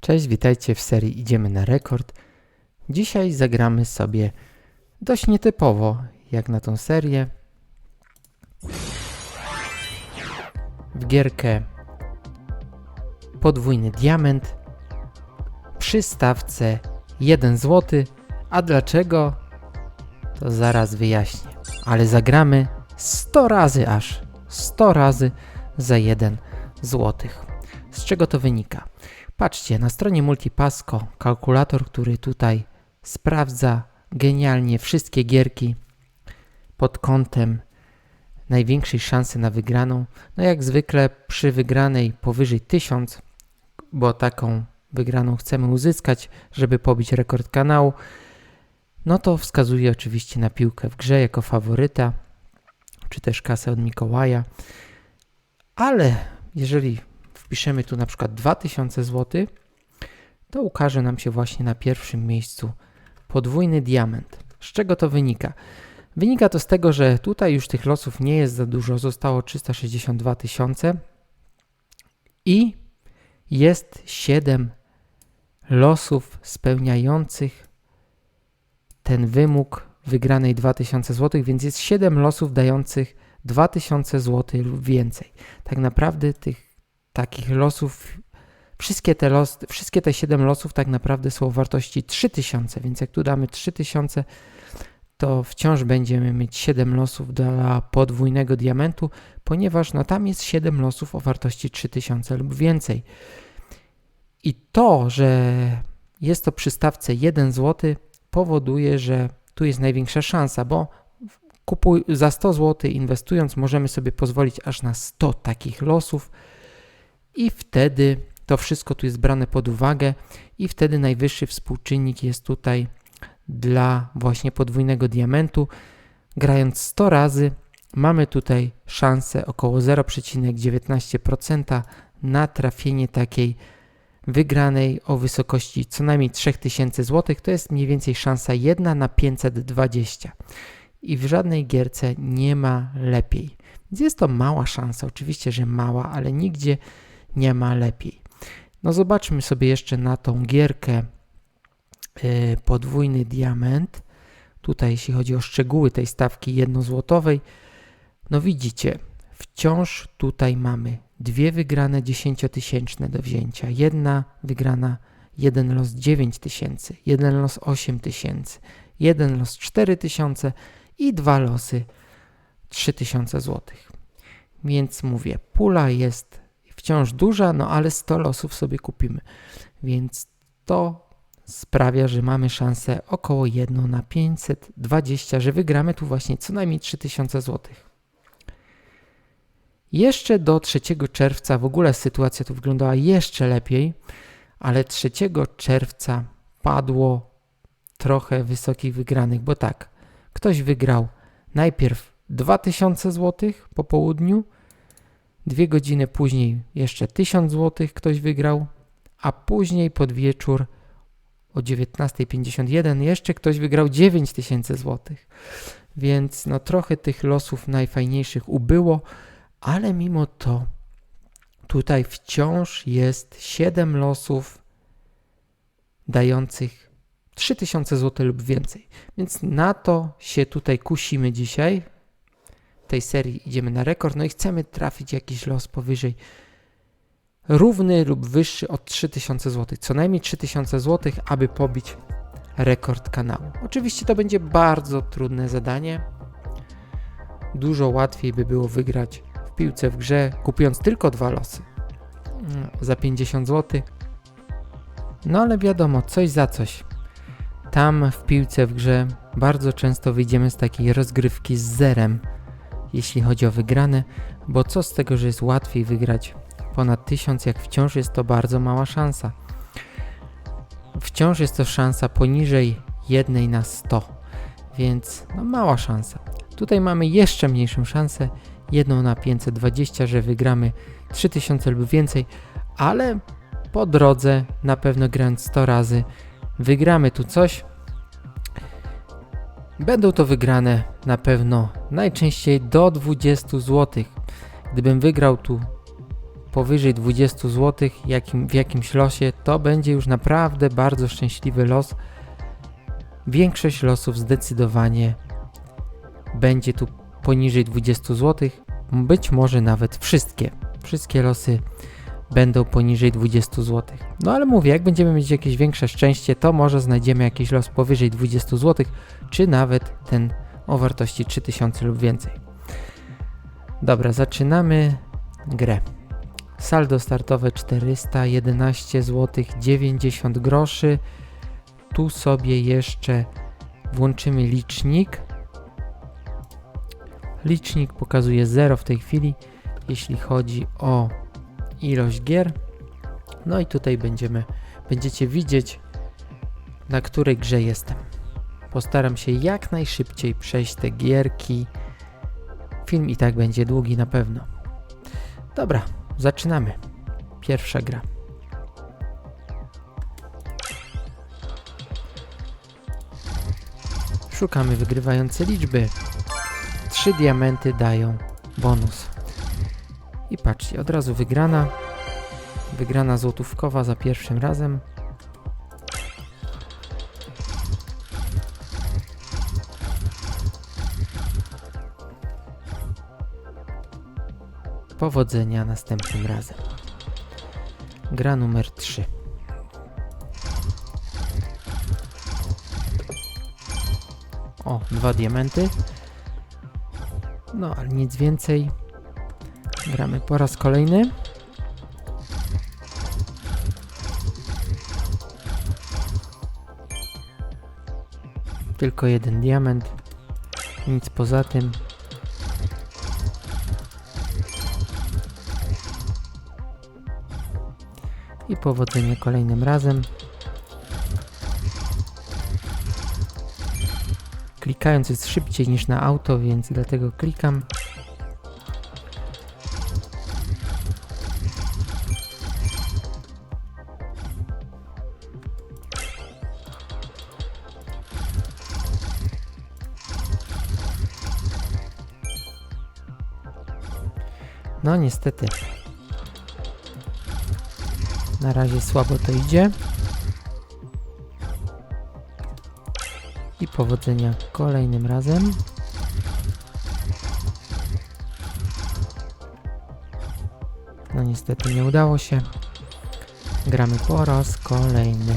Cześć, witajcie w serii Idziemy na rekord. Dzisiaj zagramy sobie dość nietypowo, jak na tą serię. W gierkę podwójny diament przy stawce 1 zł. A dlaczego? To zaraz wyjaśnię. Ale zagramy 100 razy aż 100 razy za 1 zł. Z czego to wynika? Patrzcie, na stronie Multipasco kalkulator, który tutaj sprawdza genialnie wszystkie gierki pod kątem największej szansy na wygraną. No jak zwykle przy wygranej powyżej 1000, bo taką wygraną chcemy uzyskać, żeby pobić rekord kanału, no to wskazuje oczywiście na piłkę w grze jako faworyta, czy też kasę od Mikołaja. Ale jeżeli wpiszemy tu na przykład 2000 zł, to ukaże nam się właśnie na pierwszym miejscu podwójny diament. Z czego to wynika? Wynika to z tego, że tutaj już tych losów nie jest za dużo, zostało 362 tysiące i jest 7 losów spełniających ten wymóg wygranej 2000 zł, więc jest 7 losów dających 2000 zł lub więcej. Tak naprawdę tych takich losów, wszystkie te, los, wszystkie te 7 losów tak naprawdę są o wartości 3000, więc jak tu damy 3000, to wciąż będziemy mieć 7 losów dla podwójnego diamentu, ponieważ no, tam jest 7 losów o wartości 3000 lub więcej. I to, że jest to przy stawce 1 zł, powoduje, że tu jest największa szansa, bo kupuj, za 100 zł inwestując możemy sobie pozwolić aż na 100 takich losów i wtedy to wszystko tu jest brane pod uwagę i wtedy najwyższy współczynnik jest tutaj dla właśnie podwójnego diamentu. Grając 100 razy mamy tutaj szansę około 0,19% na trafienie takiej wygranej o wysokości co najmniej 3000 zł. To jest mniej więcej szansa 1 na 520. I w żadnej gierce nie ma lepiej. Jest to mała szansa, oczywiście, że mała, ale nigdzie nie ma lepiej. No zobaczmy sobie jeszcze na tą gierkę yy, podwójny diament. Tutaj jeśli chodzi o szczegóły tej stawki jednozłotowej, no widzicie, wciąż tutaj mamy dwie wygrane 10-tysięczne do wzięcia. Jedna wygrana, jeden los 9 tysięcy, jeden los 8 tysięcy, jeden los 4 tysiące i dwa losy 3000 zł. Więc mówię, pula jest wciąż duża, no ale 100 losów sobie kupimy. Więc to sprawia, że mamy szansę około 1 na 520, że wygramy tu właśnie co najmniej 3000 zł. Jeszcze do 3 czerwca w ogóle sytuacja tu wyglądała jeszcze lepiej, ale 3 czerwca padło trochę wysokich wygranych, bo tak, ktoś wygrał najpierw 2000 zł po południu, dwie godziny później jeszcze 1000 zł ktoś wygrał, a później pod wieczór o 19.51 jeszcze ktoś wygrał 9000 zł. Więc no trochę tych losów najfajniejszych ubyło, ale mimo to tutaj wciąż jest 7 losów dających 3000 zł lub więcej. Więc na to się tutaj kusimy dzisiaj. Tej serii idziemy na rekord, no i chcemy trafić jakiś los powyżej równy lub wyższy od 3000 zł. Co najmniej 3000 zł, aby pobić rekord kanału. Oczywiście to będzie bardzo trudne zadanie. Dużo łatwiej by było wygrać w piłce w grze, kupując tylko dwa losy mm, za 50 zł. No ale wiadomo, coś za coś. Tam w piłce w grze bardzo często wyjdziemy z takiej rozgrywki z zerem, jeśli chodzi o wygrane, bo co z tego, że jest łatwiej wygrać ponad 1000, jak wciąż jest to bardzo mała szansa. Wciąż jest to szansa poniżej 1 na 100, więc no mała szansa. Tutaj mamy jeszcze mniejszą szansę, 1 na 520, że wygramy 3000 lub więcej, ale po drodze na pewno grając 100 razy wygramy tu coś. Będą to wygrane na pewno najczęściej do 20 zł. Gdybym wygrał tu powyżej 20 zł jakim, w jakimś losie, to będzie już naprawdę bardzo szczęśliwy los. Większość losów zdecydowanie będzie tu poniżej 20 zł, być może nawet wszystkie. Wszystkie losy będą poniżej 20 zł. No ale mówię, jak będziemy mieć jakieś większe szczęście, to może znajdziemy jakiś los powyżej 20 zł, czy nawet ten o wartości 3000 lub więcej. Dobra, zaczynamy grę. Saldo startowe 411 zł 90 groszy. Tu sobie jeszcze włączymy licznik. Licznik pokazuje 0 w tej chwili, jeśli chodzi o ilość gier. No i tutaj będziemy, będziecie widzieć, na której grze jestem. Postaram się jak najszybciej przejść te gierki. Film i tak będzie długi na pewno. Dobra, zaczynamy. Pierwsza gra. Szukamy wygrywające liczby. Trzy diamenty dają bonus. I patrzcie, od razu wygrana. Wygrana złotówkowa za pierwszym razem. Powodzenia następnym razem. Gra numer 3. O, dwa diamenty. No, ale nic więcej. Gramy po raz kolejny. Tylko jeden diament. Nic poza tym. I powodzenie kolejnym razem. Klikając jest szybciej niż na auto, więc dlatego klikam. Niestety. Na razie słabo to idzie. I powodzenia kolejnym razem. No niestety nie udało się. Gramy po raz kolejny.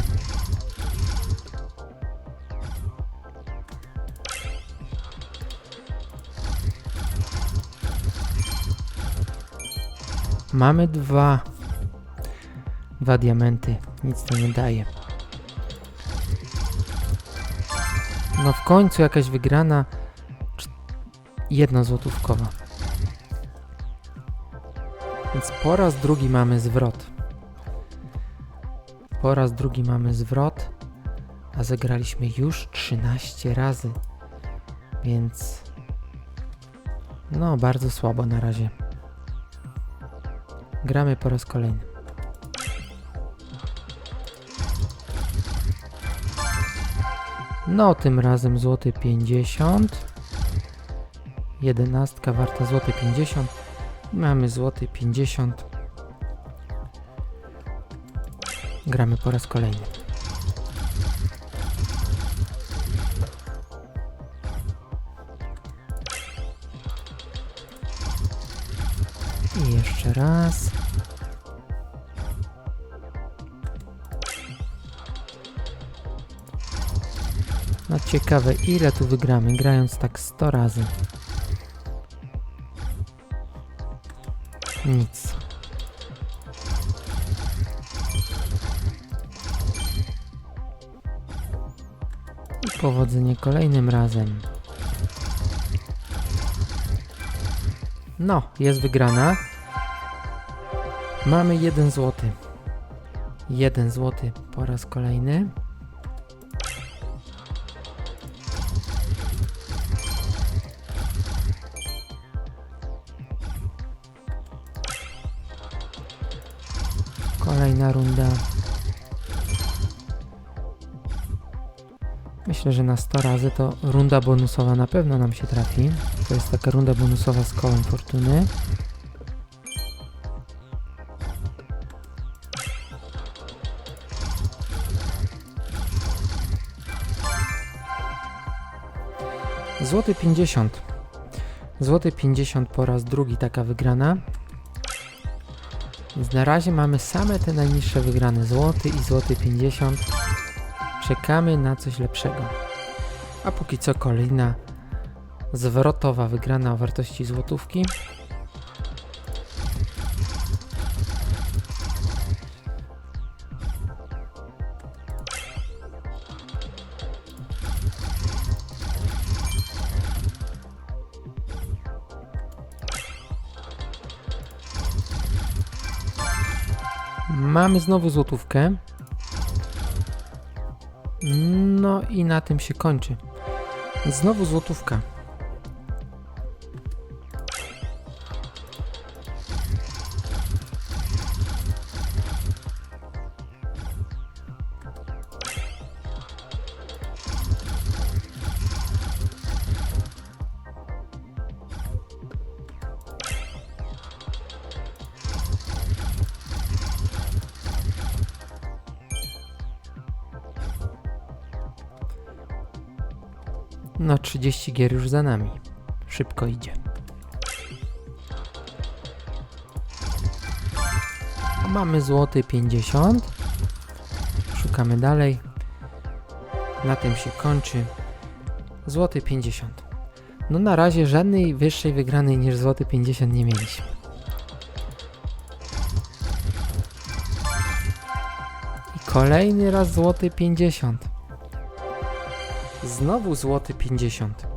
Mamy dwa. Dwa diamenty. Nic to nie daje. No w końcu jakaś wygrana. Jedna złotówkowa. Więc po raz drugi mamy zwrot. Po raz drugi mamy zwrot. A zagraliśmy już 13 razy. Więc... No, bardzo słabo na razie. Gramy po raz kolejny. No, tym razem złoty 50. Jedenastka warta złoty 50. Mamy złoty 50. Gramy po raz kolejny. Ciekawe, ile tu wygramy, grając tak 100 razy. Nic. I powodzenie kolejnym razem. No, jest wygrana. Mamy jeden złoty. Jeden złoty po raz kolejny. Kolejna runda. Myślę, że na 100 razy to runda bonusowa na pewno nam się trafi. To jest taka runda bonusowa z kołem fortuny. Złoty 50. Złoty 50 po raz drugi taka wygrana. Więc na razie mamy same te najniższe wygrane. Złoty i złoty 50. Czekamy na coś lepszego. A póki co kolejna zwrotowa wygrana o wartości złotówki. Mamy znowu złotówkę. No i na tym się kończy. Znowu złotówka. 30 gier już za nami. Szybko idzie. Mamy złoty 50. Szukamy dalej. Na tym się kończy. Złoty 50. No na razie żadnej wyższej wygranej niż złoty 50 nie mieliśmy. I kolejny raz złoty 50. Znowu złoty 50.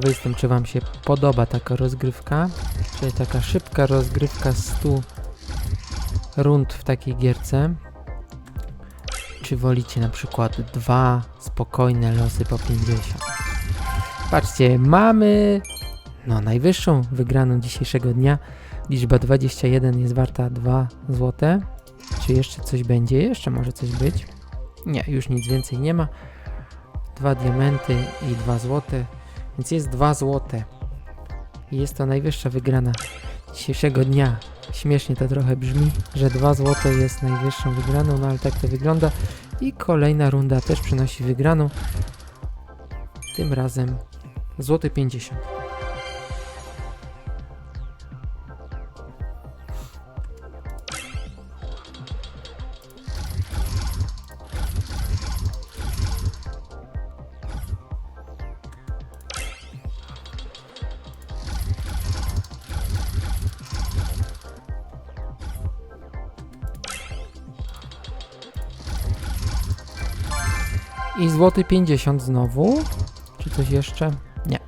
Ciekawy jestem, czy Wam się podoba taka rozgrywka, czyli taka szybka rozgrywka 100 rund w takiej gierce. Czy wolicie na przykład dwa spokojne losy po 50? Patrzcie, mamy no najwyższą wygraną dzisiejszego dnia. Liczba 21 jest warta 2 złote. Czy jeszcze coś będzie? Jeszcze może coś być? Nie, już nic więcej nie ma. Dwa diamenty i 2 złote. Więc jest 2 złote. I jest to najwyższa wygrana dzisiejszego dnia. Śmiesznie to trochę brzmi, że 2 złote jest najwyższą wygraną, no ale tak to wygląda. I kolejna runda też przynosi wygraną. Tym razem złoty 50. I złoty 50 znowu. Czy coś jeszcze? Nie.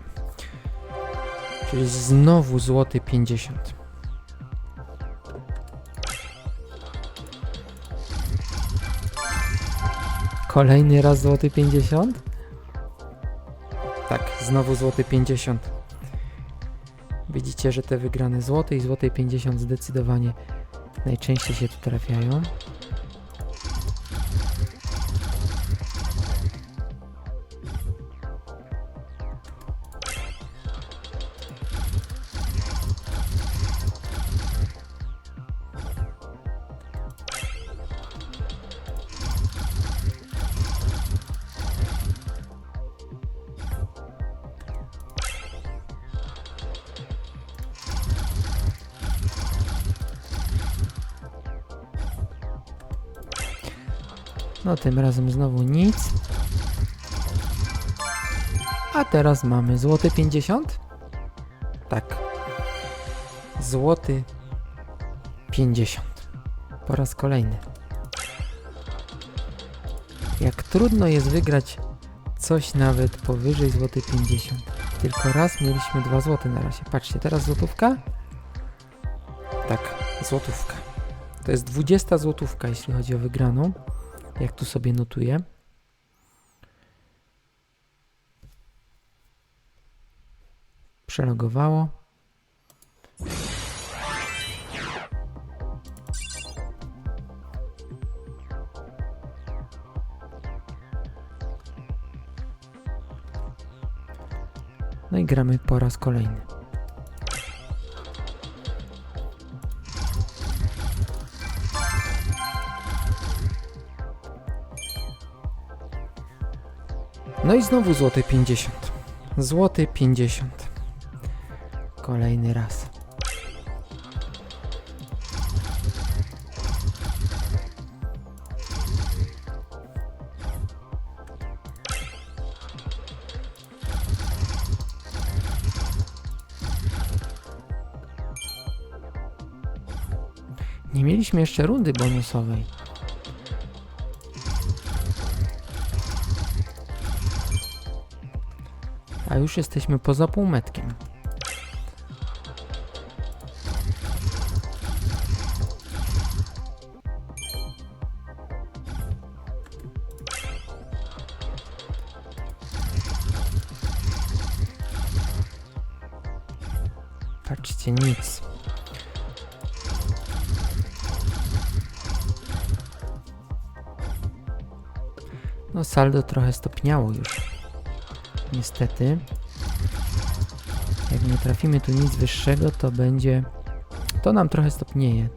Czyli znowu złoty 50. Kolejny raz złoty 50? Tak, znowu złoty 50. Widzicie, że te wygrane złote i złote 50 zdecydowanie najczęściej się tu trafiają. No tym razem znowu nic. A teraz mamy złoty 50? Tak. Złoty 50. Po raz kolejny. Jak trudno jest wygrać coś nawet powyżej złoty 50. Tylko raz mieliśmy 2 złote na razie. Patrzcie, teraz złotówka? Tak, złotówka. To jest 20 złotówka, jeśli chodzi o wygraną jak tu sobie notuję. Przelogowało. No i gramy po raz kolejny. No i znowu złoty 50. Złoty 50. Kolejny raz. Nie mieliśmy jeszcze rundy bonusowej. Już jesteśmy poza półmetkiem. Patrzcie, nic. No saldo trochę stopniało już. Niestety. Jak nie trafimy tu nic wyższego, to będzie... To nam trochę stopnieje.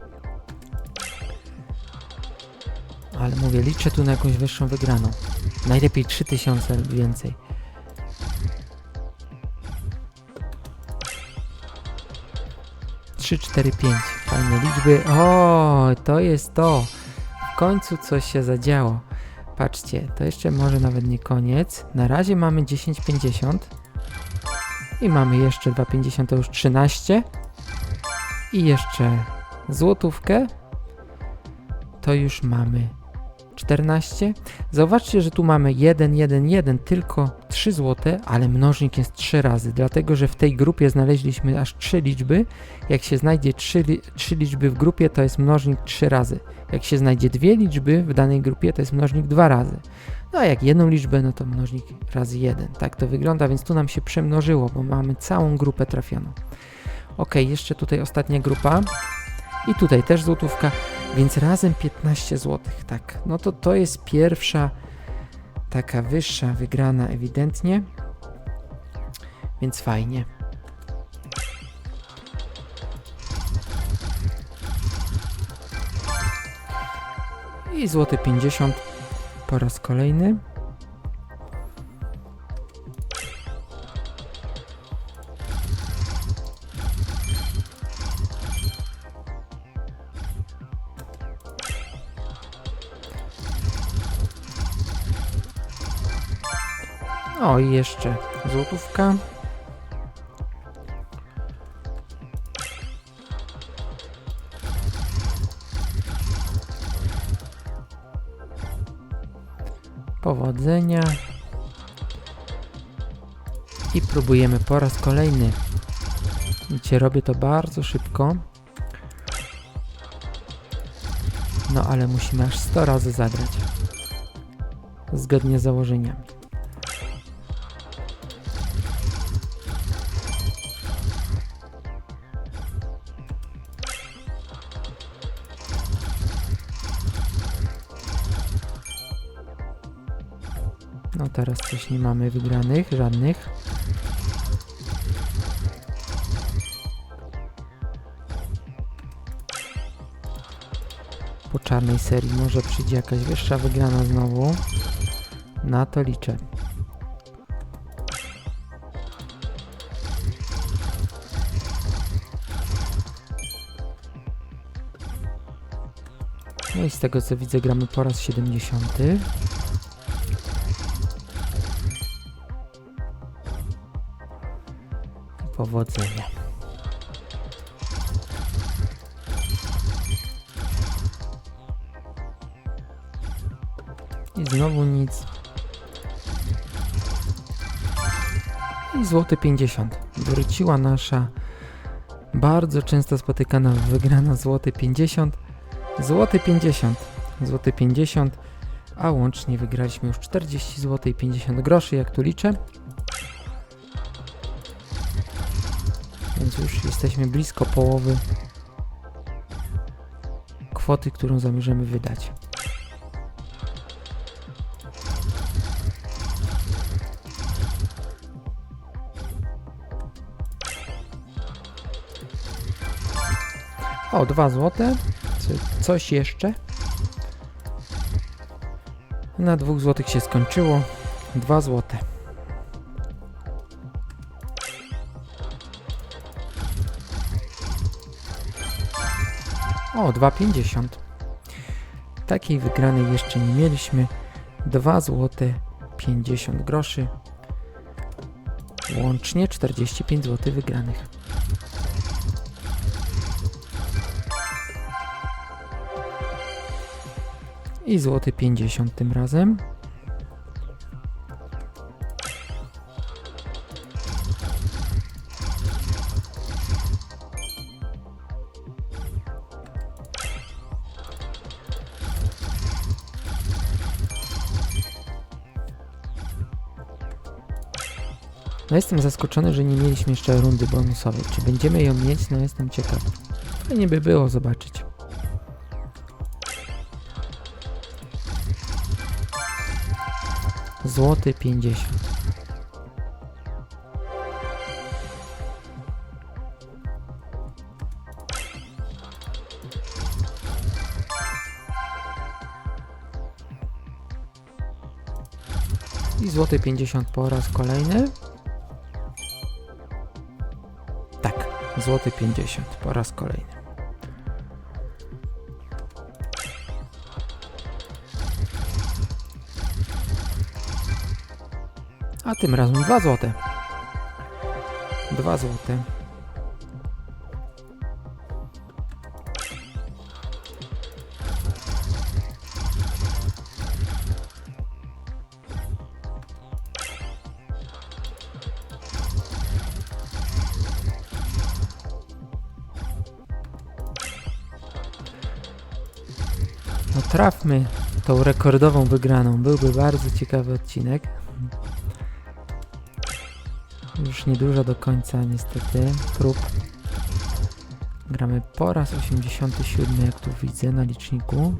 Ale mówię, liczę tu na jakąś wyższą wygraną. Najlepiej 3000 lub więcej. Trzy, cztery, pięć. Fajne liczby. O, to jest to. W końcu coś się zadziało. Patrzcie, to jeszcze może nawet nie koniec. Na razie mamy 10,50 i mamy jeszcze 2,50 to już 13 i jeszcze złotówkę. To już mamy 14. Zauważcie, że tu mamy 1, 1, 1, tylko 3 złote, ale mnożnik jest 3 razy, dlatego że w tej grupie znaleźliśmy aż 3 liczby. Jak się znajdzie 3, li 3 liczby w grupie, to jest mnożnik 3 razy. Jak się znajdzie dwie liczby w danej grupie, to jest mnożnik dwa razy. No a jak jedną liczbę, no to mnożnik razy jeden. Tak to wygląda, więc tu nam się przemnożyło, bo mamy całą grupę trafioną. Ok, jeszcze tutaj ostatnia grupa. I tutaj też złotówka, więc razem 15 zł. Tak, no to to jest pierwsza taka wyższa wygrana ewidentnie. Więc fajnie. I złoty 50 po raz kolejny. O i jeszcze złotówka. Powodzenia. I próbujemy po raz kolejny. Widzicie, robię to bardzo szybko. No ale musimy aż 100 razy zagrać. Zgodnie z założeniami. Teraz coś nie mamy wygranych, żadnych. Po czarnej serii może przyjdzie jakaś wyższa wygrana znowu. Na to liczę. No i z tego co widzę gramy po raz 70. Powodzenia. I znowu nic. I złoty 50. Wróciła nasza bardzo często spotykana wygrana złoty 50. Złoty 50. Złoty 50. A łącznie wygraliśmy już 40 zł i 50 groszy, jak tu liczę. Już jesteśmy blisko połowy kwoty, którą zamierzamy wydać. O, dwa złote. Coś jeszcze? Na dwóch złotych się skończyło. Dwa złote. O, 2,50. Takiej wygranej jeszcze nie mieliśmy. 2 złote 50 groszy. Łącznie 45 zł wygranych. I złoty 50 tym razem. Jestem zaskoczony, że nie mieliśmy jeszcze rundy bonusowej. Czy będziemy ją mieć? No jestem ciekaw. Fajnie by było zobaczyć. Złoty 50. I złoty 50 po raz kolejny. Złoty 50 po raz kolejny. A tym razem 2 złote. 2 złote. No trafmy tą rekordową wygraną. Byłby bardzo ciekawy odcinek. Już niedużo do końca niestety prób. Gramy po raz 87, jak tu widzę na liczniku.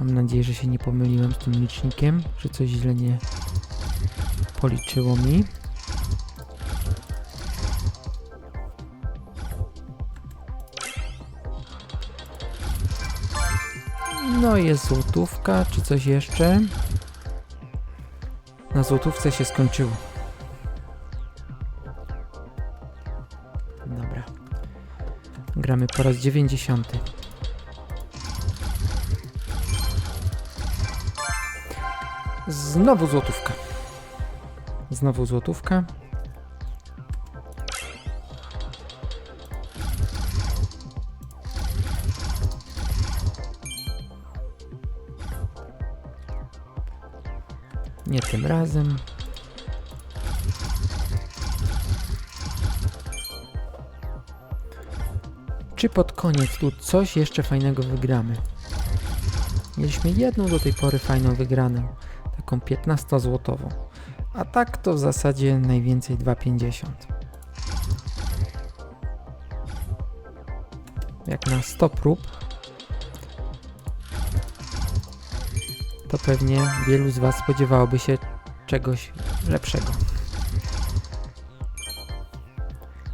Mam nadzieję, że się nie pomyliłem z tym licznikiem, że coś źle nie policzyło mi. No jest złotówka, czy coś jeszcze? Na złotówce się skończyło. Dobra. Gramy po raz 90. Znowu złotówka. Znowu złotówka. Razem. Czy pod koniec tu coś jeszcze fajnego wygramy? Mieliśmy jedną do tej pory fajną wygraną, taką 15 złotową. A tak to w zasadzie najwięcej 2,50. Jak na 100 prób, to pewnie wielu z Was spodziewałoby się czegoś lepszego.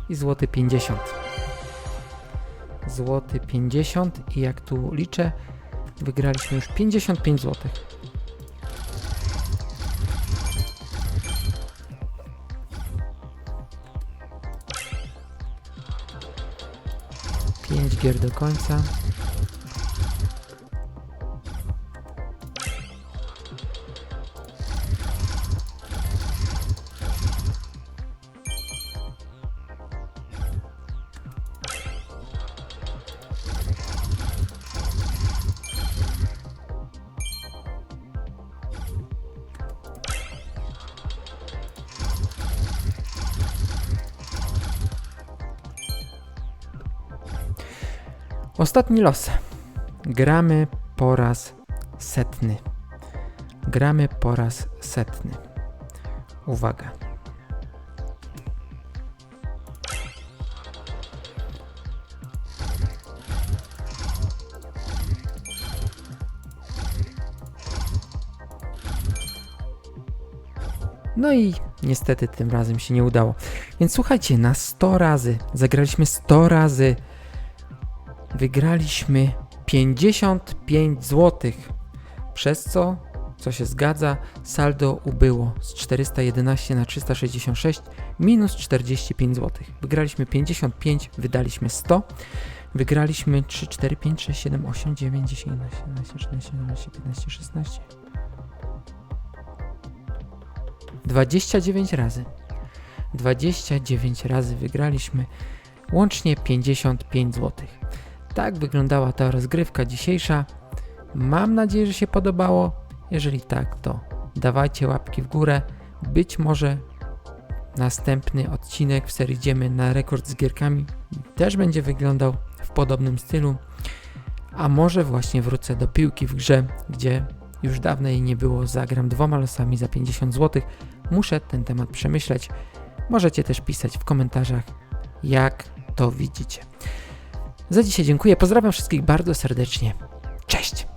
I złoty 50. Złoty 50 i jak tu liczę, wygraliśmy już 55 złotych. Pięć gier do końca. Ostatni los. Gramy po raz setny. Gramy po raz setny. Uwaga. No i niestety tym razem się nie udało. Więc słuchajcie, na 100 razy, zagraliśmy 100 razy wygraliśmy 55 zł, przez co, co się zgadza, saldo ubyło z 411 na 366 minus 45 zł. Wygraliśmy 55, wydaliśmy 100. Wygraliśmy 3, 4, 5, 6, 7, 8, 9, 10, 11, 12, 13, 14, 15, 16. 29 razy. 29 razy wygraliśmy, łącznie 55 zł. Tak wyglądała ta rozgrywka dzisiejsza. Mam nadzieję, że się podobało. Jeżeli tak, to dawajcie łapki w górę. Być może następny odcinek w serii Idziemy na rekord z gierkami też będzie wyglądał w podobnym stylu. A może właśnie wrócę do piłki w grze, gdzie już dawno jej nie było. Zagram dwoma losami za 50 zł. Muszę ten temat przemyśleć. Możecie też pisać w komentarzach, jak to widzicie. Za dzisiaj dziękuję. Pozdrawiam wszystkich bardzo serdecznie. Cześć!